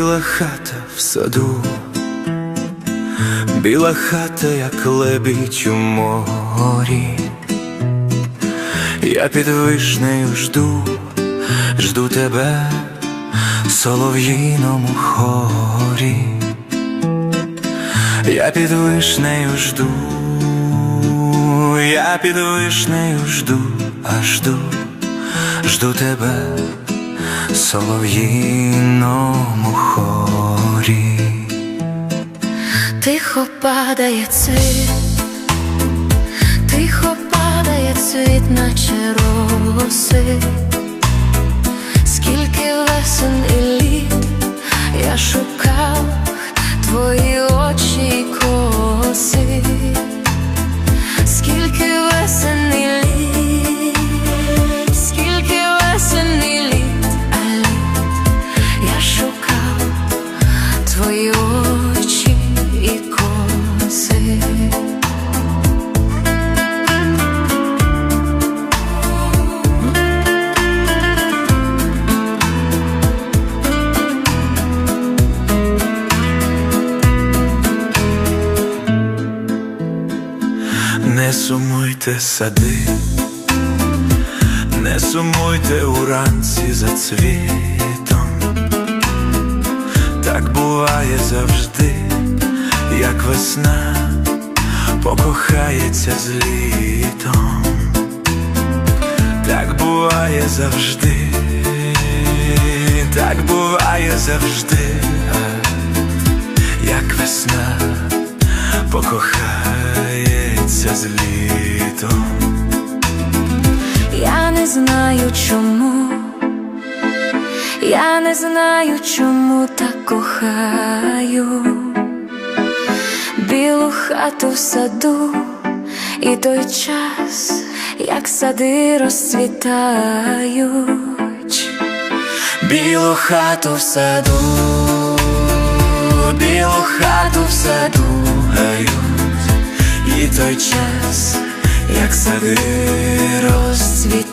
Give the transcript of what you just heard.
хата в саду, біла хата, як лебідь у морі. Я під вишнею жду, жду тебе в солов'їному хорі. Я під вишнею жду, я під вишнею жду, а жду, жду тебе солов'їному хорі. Тихо падає цвіт, тихо падає цвіт, наче роси. Скільки весен і літ я шукав твої Не сумуйте сади, не сумуйте уранці за цвітом, так буває завжди, як весна покохається з літом, так буває завжди, так буває завжди, як весна покохається з літом. Я не знаю чому, я не знаю, чому так кохаю білу хату в саду, і той час, як сади розцвітають. Білу хату в саду, білу хату в саду гають, і той час, як сади розцвітають.